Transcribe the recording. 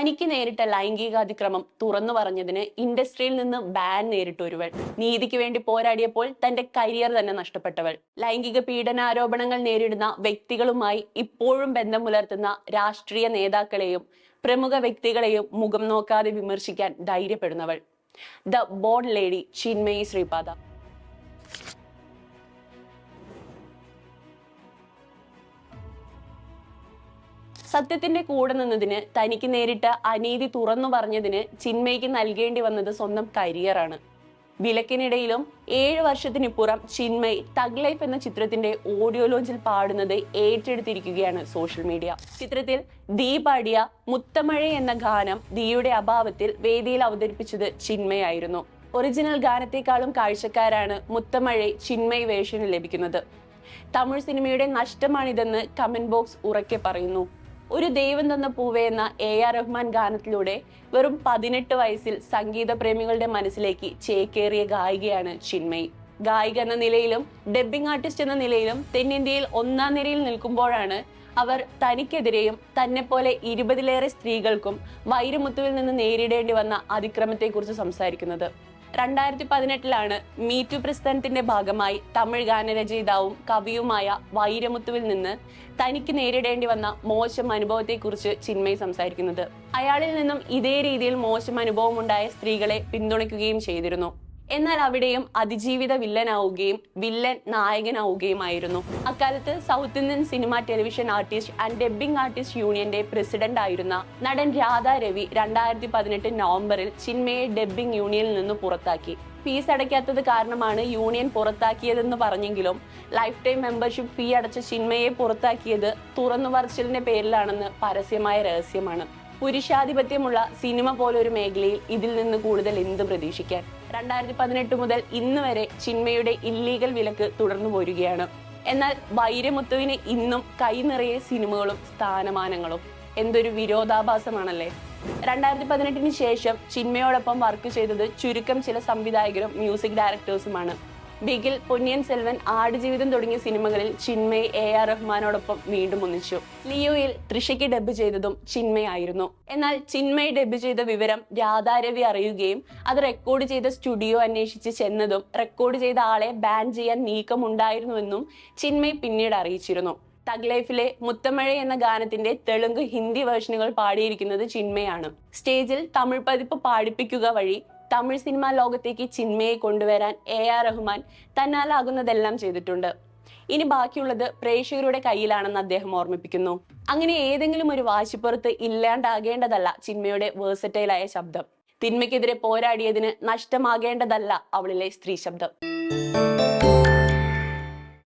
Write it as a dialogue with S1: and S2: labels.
S1: തനിക്ക് നേരിട്ട ലൈംഗികാതിക്രമം തുറന്നു പറഞ്ഞതിന് ഇൻഡസ്ട്രിയിൽ നിന്ന് ബാൻ നേരിട്ട ഒരുവൾ. നീതിക്ക് വേണ്ടി പോരാടിയപ്പോൾ തന്റെ കരിയർ തന്നെ നഷ്ടപ്പെട്ടവൾ. ലൈംഗിക പീഡനാരോപണങ്ങൾ നേരിടുന്ന വ്യക്തികളുമായി ഇപ്പോഴും ബന്ധം പുലർത്തുന്ന രാഷ്ട്രീയ നേതാക്കളെയും പ്രമുഖ വ്യക്തികളെയും മുഖം നോക്കാതെ വിമർശിക്കാൻ ധൈര്യപ്പെടുന്നവൾ. The born lady Chinmayi Sripada. സത്യത്തിന്റെ കൂടെ നിന്നതിന് തനിക്ക് നേരിട്ട അനീതി തുറന്നു പറഞ്ഞതിന് ചിന്മയ്ക്ക് നൽകേണ്ടി വന്നത് സ്വന്തം കരിയറാണ് വിലക്കിനിടയിലും ഏഴ് വർഷത്തിനിപ്പുറം ചിന്മയ് തഗ് ലൈഫ് എന്ന ചിത്രത്തിന്റെ ഓഡിയോ ലോഞ്ചിൽ പാടുന്നത് ഏറ്റെടുത്തിരിക്കുകയാണ് സോഷ്യൽ മീഡിയ ചിത്രത്തിൽ ദീ പാടിയ മുത്തമഴ എന്ന ഗാനം ദീയുടെ അഭാവത്തിൽ വേദിയിൽ അവതരിപ്പിച്ചത് ചിന്മയായിരുന്നു ഒറിജിനൽ ഗാനത്തെക്കാളും കാഴ്ചക്കാരാണ് മുത്തമഴ ചിന്മയ് വേഷന് ലഭിക്കുന്നത്. തമിഴ് സിനിമയുടെ നഷ്ടമാണിതെന്ന് കമന്റ് ബോക്സ് ഉറക്കെ പറയുന്നു. ഒരു ദൈവം തന്ന പൂവേ എന്ന എ ആർ റഹ്മാൻ ഗാനത്തിലൂടെ വെറും പതിനെട്ട് വയസ്സിൽ സംഗീത പ്രേമികളുടെ മനസ്സിലേക്ക് ചേക്കേറിയ ഗായികയാണ് ചിന്മയി. ഗായിക എന്ന നിലയിലും ഡബ്ബിംഗ് ആർട്ടിസ്റ്റ് എന്ന നിലയിലും തെന്നിന്ത്യയിൽ ഒന്നാം നിരയിൽ നിൽക്കുമ്പോഴാണ് അവർ തനിക്കെതിരെയും തന്നെപ്പോലെ പോലെ ഇരുപതിലേറെ സ്ത്രീകൾക്കും വൈരമുത്തുവിൽ നിന്ന് നേരിടേണ്ടി വന്ന അതിക്രമത്തെക്കുറിച്ച് സംസാരിക്കുന്നത്. രണ്ടായിരത്തി പതിനെട്ടിലാണ് മീറ്റു പ്രസ്ഥാനത്തിന്റെ ഭാഗമായി തമിഴ് ഗാനരചയിതാവും കവിയുമായ വൈരമുത്തുവിൽ നിന്ന് തനിക്ക് നേരിടേണ്ടി വന്ന മോശം അനുഭവത്തെക്കുറിച്ച് ചിന്മയി സംസാരിക്കുന്നത്. അയാളിൽ നിന്നും ഇതേ രീതിയിൽ മോശം അനുഭവം ഉണ്ടായ സ്ത്രീകളെ പിന്തുണയ്ക്കുകയും ചെയ്തിരുന്നു. എന്നാൽ അവിടെയും അതിജീവിത വില്ലനാവുകയും വില്ലൻ നായകനാവുകയുമായിരുന്നു. അക്കാലത്ത് South Indian cinema television artist and dubbing artist യൂണിയന്റെ പ്രസിഡന്റ് ആയിരുന്ന നടൻ രാധാ രവി രണ്ടായിരത്തി പതിനെട്ട് നവംബറിൽ ചിന്മയെ ഡബ്ബിംഗ് യൂണിയനിൽ നിന്ന് പുറത്താക്കി. ഫീസ് അടയ്ക്കാത്തത് കാരണമാണ് യൂണിയൻ പുറത്താക്കിയതെന്ന് പറഞ്ഞെങ്കിലും ലൈഫ് ടൈം മെമ്പർഷിപ്പ് ഫീ അടച്ച ചിന്മയെ പുറത്താക്കിയത് തുറന്നു പറച്ചിലിന്റെ പേരിലാണെന്ന് പരസ്യമായ രഹസ്യമാണ്. പുരുഷാധിപത്യമുള്ള സിനിമ പോലൊരു മേഖലയിൽ ഇതിൽ നിന്ന് കൂടുതൽ എന്ത് പ്രതീക്ഷിക്കാൻ? രണ്ടായിരത്തി പതിനെട്ട് മുതൽ ഇന്ന് വരെ ചിന്മയുടെ ഇല്ലീഗൽ വിലക്ക് തുടർന്നു പോരുകയാണ്. എന്നാൽ വൈരമുത്തുവിന് ഇന്നും കൈ നിറയെ സിനിമകളും സ്ഥാനമാനങ്ങളും. എന്തൊരു വിരോധാഭാസമാണല്ലേ? രണ്ടായിരത്തി പതിനെട്ടിന് ശേഷം ചിന്മയോടൊപ്പം വർക്ക് ചെയ്തത് ചുരുക്കം ചില സംവിധായകരും മ്യൂസിക് ഡയറക്ടേഴ്സുമാണ്. ബിഗിൽ പൊന്നിയൻ സെൽവൻ ആടുജീവിതം തുടങ്ങിയ സിനിമകളിൽ ചിന്മയ് എ ആർ റഹ്മാനോടൊപ്പം വീണ്ടും ഒന്നിച്ചു. ലിയോയിൽ തൃഷയ്ക്ക് ഡബ് ചെയ്തതും ചിന്മയായിരുന്നു എന്നാൽ ചിന്മയ് ഡബ് ചെയ്ത വിവരം രാധാരവി അറിയുകയും അത് റെക്കോർഡ് ചെയ്ത സ്റ്റുഡിയോ അന്വേഷിച്ച് ചെന്നതും റെക്കോർഡ് ചെയ്ത ആളെ ബാൻ ചെയ്യാൻ നീക്കമുണ്ടായിരുന്നുവെന്നും ചിന്മയ് പിന്നീട് അറിയിച്ചിരുന്നു. തഗ് ലൈഫിലെ മുത്തമഴ എന്ന ഗാനത്തിന്റെ തെലുങ്ക് ഹിന്ദി വേർഷനുകൾ പാടിയിരിക്കുന്നത് ചിന്മയാണ് സ്റ്റേജിൽ തമിഴ് പതിപ്പ് പാടിപ്പിക്കുക വഴി തമിഴ് സിനിമാ ലോകത്തേക്ക് ചിന്മയെ കൊണ്ടുവരാൻ എ ആർ റഹ്മാൻ തന്നാലാകുന്നതെല്ലാം ചെയ്തിട്ടുണ്ട്. ഇനി ബാക്കിയുള്ളത് പ്രേക്ഷകരുടെ കയ്യിലാണെന്ന് അദ്ദേഹം ഓർമ്മിപ്പിക്കുന്നു. അങ്ങനെ ഏതെങ്കിലും ഒരു വാശിപ്പുറത്ത് ഇല്ലാണ്ടാകേണ്ടതല്ല ചിന്മയുടെ വേഴ്സറ്റൈലായ ശബ്ദം. തിന്മയ്ക്കെതിരെ പോരാടിയതിന് നഷ്ടമാകേണ്ടതല്ല അവളിലെ സ്ത്രീ ശബ്ദം.